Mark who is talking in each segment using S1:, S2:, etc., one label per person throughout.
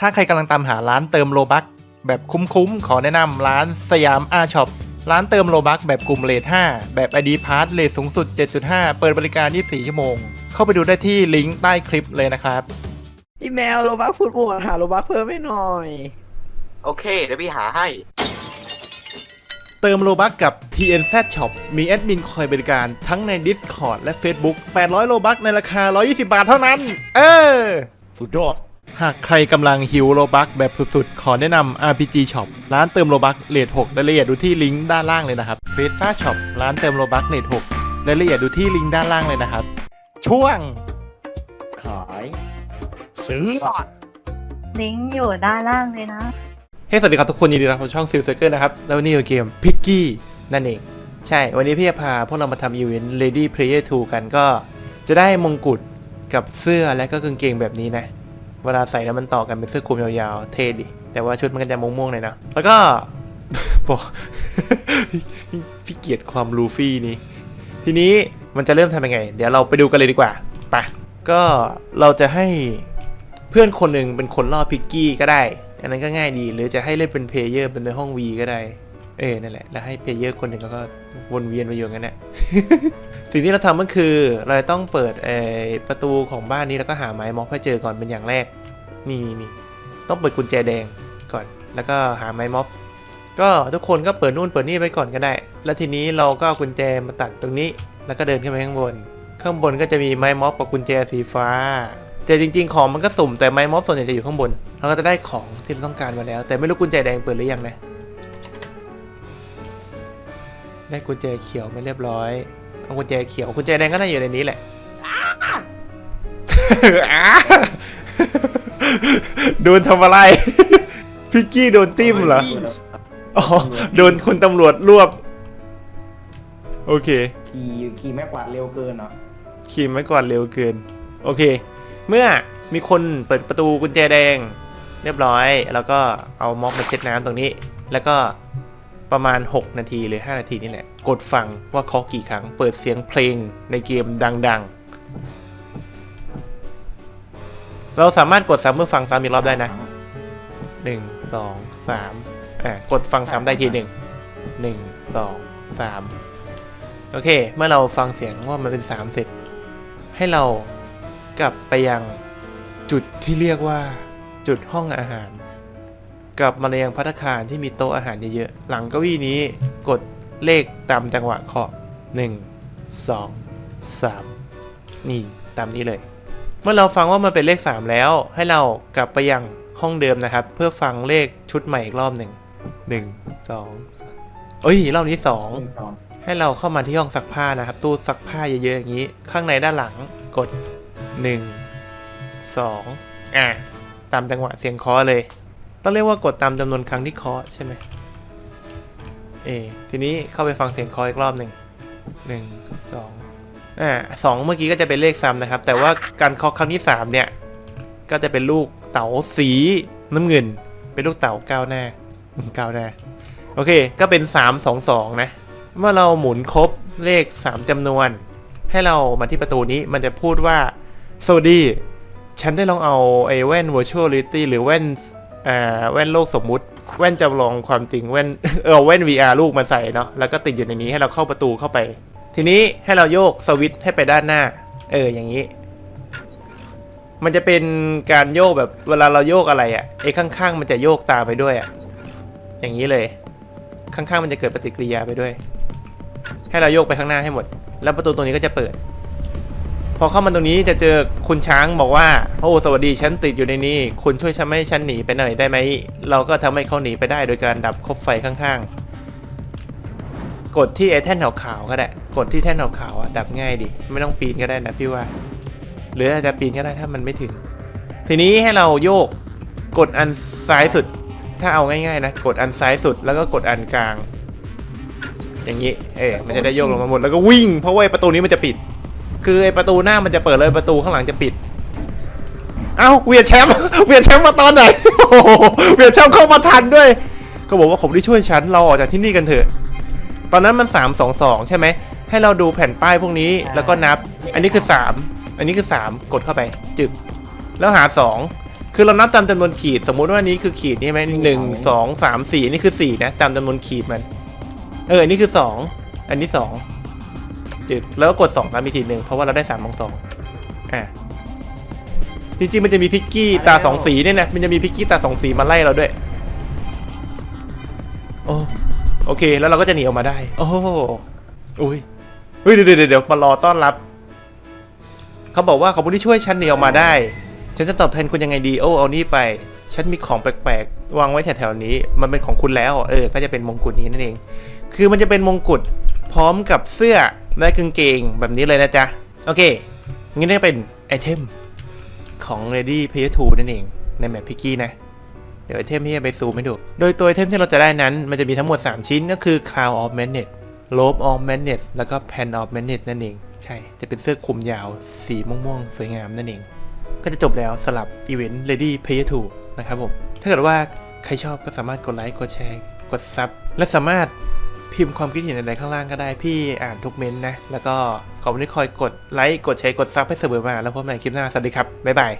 S1: ถ้าใครกำลังตามหาร้านเติมโลบักแบบคุ้มๆ ขอแนะนำร้านสยามอาช็อปร้านเติมโลบักแบบกลุ่มเลท5แบบ ID p a s s เลทสูงสุด 7.5 เปิดบริการ 24 ชั่วโมง เข้าไปดูได้ที่ลิงก์ใต้คลิปเลยนะครับ
S2: พี่แมวโรบักฟุตบอลหาโรบักเพิ่มให้หน่อย
S3: โอเค เดี๋ยวพี่หาให้
S1: เติมโลบักกับ TNZ Shop มีแอดมินคอยบริการทั้งใน Discord และ Facebook 800 โลบักในราคา 120 บาทเท่านั้น เออ สุดยอด หากใครกำลังหิวโลบักแบบสุดๆ ขอแนะนำ RPG Shop ร้านเติมโลบักเลท6รายละเอียดดูที่ลิงก์ด้านล่างเลยนะครับ f r e s a Shop ร้านเติมโลบักเลท6รายละเอียดดูที่ลิงก์ด้านล่างเลยนะครับ ช่วง
S2: ขาย
S1: ซื้อ
S4: ลิงก์อยู่ด้านล่างเลยนะ
S1: เฮ้ยสวัสดีครับทุกคนยินดีต้อนรับเข้าช่องซิลเซอร์เกอร์นะครับ แล้ววันนี้อยู่เกมพิกกี้นั่นเอง ใช่ วันนี้พี่จะพาพวกเรามาทำอีเวนต์ Lady Player 2 กันก็ จะได้มงกุฎกับเสื้อและก็กางเกงแบบนี้นะ เวลาใส่แล้วมันต่อกันเป็นเสื้อคลุมยาวๆ เท่ดิ แต่ว่าชุดมันก็จะม่วงๆเลยนะ แล้วก็บอกพี่เกียดความลูฟี่นี้ ทีนี้มันจะเริ่มทำยังไง เดี๋ยวเราไปดูกันเลยดีกว่า ไป ก็เราจะให้เพื่อนคนหนึ่งเป็นคนล่อพิกกี้ก็ได้ อันนั้นก็ง่ายดี หรือจะให้เล่นเป็นเพลเยอร์เป็นในห้อง V ก็ได้ เออ นั่นแหละ แล้วให้เพลเยอร์คนหนึ่งก็ วนเวียนไปอยู่อย่างนั้นแหละ สิ่งที่เราทำก็คือ เราต้องเปิดเอประตูของบ้านนี้แล้วก็หาไม้ม็อบให้เจอก่อนเป็นอย่างแรกนี่นี่นี่ต้องเปิดกุญแจแดงก่อน แล้วก็หาไม้ม็อบ ก็ทุกคนก็เปิดนู่นเปิดนี่ไปก่อนก็ได้ แล้วทีนี้เราก็เอากุญแจมาตัดตรงนี้ แล้วก็เดินขึ้นไปข้างบน ข้างบนก็จะมีไม้ม็อบกับกุญแจสีฟ้า แต่จริง ๆ ของมันก็สุ่มแต่ไม้ม็อบส่วนใหญ่จะอยู่ข้างบน เราก็จะได้ของที่เราต้องการมาแล้ว แต่ไม่รู้กุญแจแดงเปิดหรือยังนะ ได้กุญแจเขียวไม่เรียบร้อยเอากุญแจเขียวกุญแจแดงก็น่าอยู่ในนี้แหละอ้าโดนทำอะไร พิกกี้โดนติ้มเหรอ อ๋อ โดนคุณตำรวจรวบ โอเค
S2: ขี่ขี่แม่กวาดเร็วเกินเหรอ
S1: ขี่ไว้ก่อนเร็วเกิน โอเค เมื่อมีคนเปิดประตูกุญแจแดง เรียบร้อย แล้วก็เอาม็อบมาเช็ดน้ำตรงนี้ แล้วก็ ประมาณ 6 นาทีหรือ 5 นาทีนี่แหละ กดฟังว่าเคาะกี่ครั้ง เปิดเสียงเพลงในเกมดังๆ เราสามารถกดซ้ำเมื่อฟังซ้ำอีกรอบได้นะหนึ่งสองสามอ่ากดฟังซ้ำได้ทีหนึ่งหนึ่งสองสามโอเค เมื่อเราฟังเสียงว่ามันเป็นสามเสร็จ ให้เรากลับไปยังจุดที่เรียกว่าจุดห้องอาหาร กลับมาเลียงพัตตาคารที่มีโต๊ะอาหารเยอะๆ หลังเก้าอี้นี้กดเลขตามจังหวะเคาะหนึ่งสองสามนี่ตามนี้เลย เมื่อเราฟังว่ามันเป็นเลข 3 แล้ว ให้เรากลับไปยังห้องเดิมนะครับ เพื่อฟังเลขชุดใหม่อีกรอบหนึ่งหนึ่งสองเอ้ยรอบนี้สองให้เราเข้ามาที่ห้องซักผ้านะครับ ตู้ซักผ้าเยอะๆอย่างนี้ ข้างในด้านหลังกดหนึ่งสองอะตามจังหวะเสียงเคาะเลย ต้องเรียกว่ากดตามจำนวนครั้งที่เคาะใช่ไหมเอทีนี้เข้าไปฟังเสียงเคาะอีกรอบหนึ่งหนึ่งสองอ่าสองเมื่อกี้ก็จะเป็นเลขซ้ำนะครับ แต่ว่าการเคาะครั้งที่สามเนี่ย ก็จะเป็นลูกเต๋าสีน้ำเงิน เป็นลูกเต๋าก้าวหน้าก้าวหน้าโอเค ก็เป็นสามสองสองนะ เมื่อเราหมุนครบเลขสามจำนวน ให้เรามาที่ประตูนี้มันจะพูดว่าสวัสดี ฉันได้ลองเอาไอ้แว่น virtual reality หรือแว่น แว่นโลกสมมุติ แว่นจำลองความจริงแว่นเออแว่น VR ลูกมาใส่เนาะแล้วก็ติดอยู่ในนี้ให้เราเข้าประตูเข้าไป ทีนี้ให้เราโยกสวิตช์ให้ไปด้านหน้า เอออย่างนี้ มันจะเป็นการโยกแบบเวลาเราโยกอะไรอะ่ะไอ้ข้างๆมันจะโยกตาไปด้วยอะ่ะอย่างนี้เลย ข้างๆมันจะเกิดปฏิกิริยาไปด้วย ให้เราโยกไปข้างหน้าให้หมด แล้วประตูตรงนี้ก็จะเปิด พอเข้ามาตรงนี้จะเจอคุณช้างบอกว่าโอ้สวัสดีฉันติดอยู่ในนี้ คุณช่วยฉันไม่ให้ฉันหนีไปหน่อยได้ไหม เราก็ทำให้เขาหนีไปได้โดยการดับคบไฟข้างๆ กดที่ไอ้แท่นขาวๆก็ได้ กดที่แท่นขาวๆอะดับง่ายดิไม่ต้องปีนก็ได้นะพี่ว่า หรืออาจจะปีนก็ได้ถ้ามันไม่ถึง ทีนี้ให้เราโยกกดอันซ้ายสุด ถ้าเอาง่ายๆนะกดอันซ้ายสุดแล้วก็กดอันกลาง อย่างนี้ เออมันจะได้โยกลงมาหมดแล้วก็วิ่ง เพราะว่าประตูนี้มันจะปิด คือไอ้ประตูหน้ามันจะเปิดเลยประตูข้างหลังจะปิด เอ้าเวียดแชมป์เวียดแชมป์มาตอนไหนโอ้โหเวียดแชมป์เข้ามาทันด้วย ก็บอกว่าผมได้ช่วยฉันเราออกจากที่นี่กันเถอะ ตอนนั้นมัน3 2 2ใช่ไหมให้เราดูแผ่นป้ายพวกนี้แล้วก็นับ อันนี้คือ 3 อันนี้คือ 3 กดเข้าไป จึบแล้วหา 2 คือเรานับตามจำนวนขีด สมมุติว่านี้คือขีดนี่ไหมหนึ่งสองสามสี่นี่คือสี่นะตามจำนวนขีดมัน เอออันนี้คือสองอันนี้สอง จึกแล้วก็กดสองตามอีกทีหนึ่งเพราะว่าเราได้สามองสองอะจริงๆมันจะมีพิกกี้ตาสองสีเนี่ยนะมันจะมีพิกกี้ตาสองสีมาไล่เราด้วย โอ้โอเค แล้วเราก็จะหนีออกมาได้ โอ้อุ้ยเฮ้ยเดี๋ยวเดี๋ยวเดี๋ยวมารอต้อนรับ เขาบอกว่าขอบคุณที่ช่วยฉันหนีออกมาได้ ฉันจะตอบแทนคุณยังไงดี โอ้เอานี่ไป ฉันมีของแปลกๆ วางไว้แถวๆนี้ มันเป็นของคุณแล้ว เออ ก็จะเป็นมงกุฎนี้นั่นเอง คือมันจะเป็นมงกุฎพร้อมกับเสื้อ และกางเกงแบบนี้เลยนะจ๊ะ โอเค งี้นี่ก็เป็นไอเทมของ Ready Player 2นั่นเอง ในแมปพิกกี้นะ เดี๋ยวไอเทมที่จะไปซูมให้ดู โดยตัวไอเทมที่เราจะได้นั้น มันจะมีทั้งหมด 3 ชิ้นก็คือ Cloud of Madness Robe of Madness แล้วก็ Pen of Madness นั่นเอง ใช่ จะเป็นเสื้อคลุมยาว สีม่วงๆ สวยงามนั่นเอง ก็จะจบแล้วสำหรับอีเวนต์ Ready Player 2นะครับผม ถ้าเกิดว่าใครชอบก็สามารถกดไลค์ กดแชร์ กดซับ และสามารถ พิมพ์ความคิดเห็นอะไรข้างล่างก็ได้พี่อ่านทุกเม้นต์นะ แล้วก็ขอบคุณที่คอยกดไลค์กดแชร์กดซับให้เสมอมา แล้วพบกันใหม่คลิปหน้า สวัสดีครับ บ๊ายบาย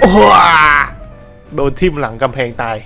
S1: โอ้โหโดนทิ่มหลังกำแพงตาย